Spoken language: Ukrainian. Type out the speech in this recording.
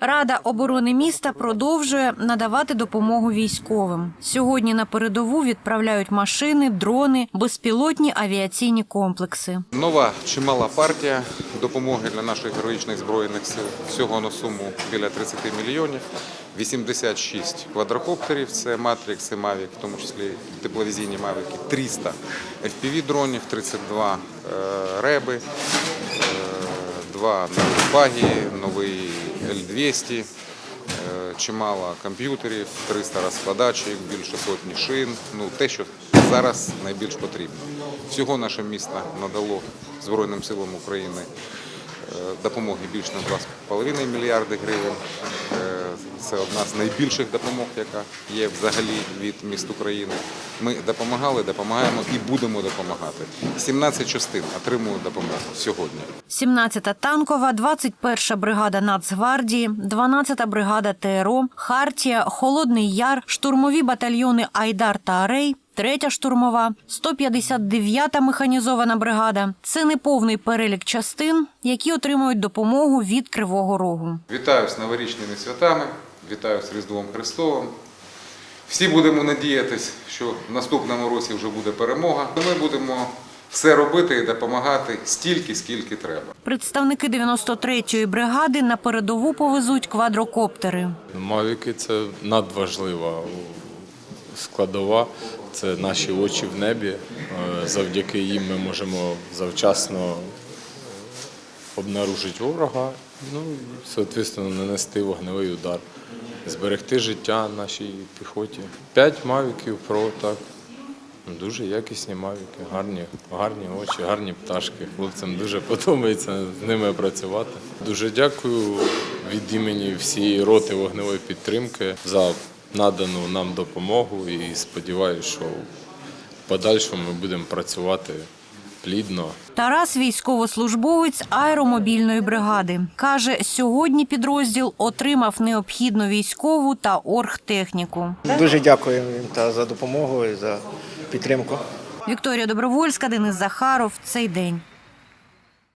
Рада оборони міста продовжує надавати допомогу військовим. Сьогодні на передову відправляють машини, дрони, безпілотні авіаційні комплекси. Нова чимала партія допомоги для наших героїчних збройних сил. Всього на суму біля 30 мільйонів. 86 квадрокоптерів, це Matrix і Mavic, в тому числі тепловізійні Мавіки, 300 FPV-дронів, 32 е, реби, два нові баги, новий L200, е, чимало комп'ютерів, 300 розкладачів, більше сотні шин. Ну, те, що зараз найбільш потрібно. Всього наше місто надало Збройним силам України е, допомоги більш на 2,5 мільярди гривень. Це одна з найбільших допомог, яка є взагалі від міст України. Ми допомагали, допомагаємо і будемо допомагати. 17 частин отримують допомогу сьогодні. 17-та танкова, 21-ша бригада Нацгвардії, 12-та бригада ТРО, Хартія, Холодний Яр, штурмові батальйони Айдар та Арей. Третя штурмова, 159-та механізована бригада. Це неповний перелік частин, які отримують допомогу від Кривого Рогу. Вітаю з новорічними святами, вітаю з Різдвом Христовим. Всі будемо надіятися, що в наступному році вже буде перемога. Ми будемо все робити і допомагати стільки, скільки треба. Представники 93-ї бригади на передову повезуть квадрокоптери. Мавіки це надважлива складова. Це наші очі в небі. Е, Завдяки їм ми можемо завчасно обнаружити ворога, ну і, соответственно, нанести вогневий удар, зберегти життя нашій піхоті. П'ять мавіків про так. Дуже якісні мавіки, гарні, гарні очі, гарні пташки. Хлопцям дуже подобається з ними працювати. Дуже дякую від імені всієї роти вогневої підтримки за надану нам допомогу і сподіваюся, що в подальшому ми будемо працювати плідно. Тарас військовослужбовець аеромобільної бригади. Каже, сьогодні підрозділ отримав необхідну військову та оргтехніку. Дуже дякую їм та за допомогу і за підтримку. Вікторія Добровольська, Денис Захаров. Цей день.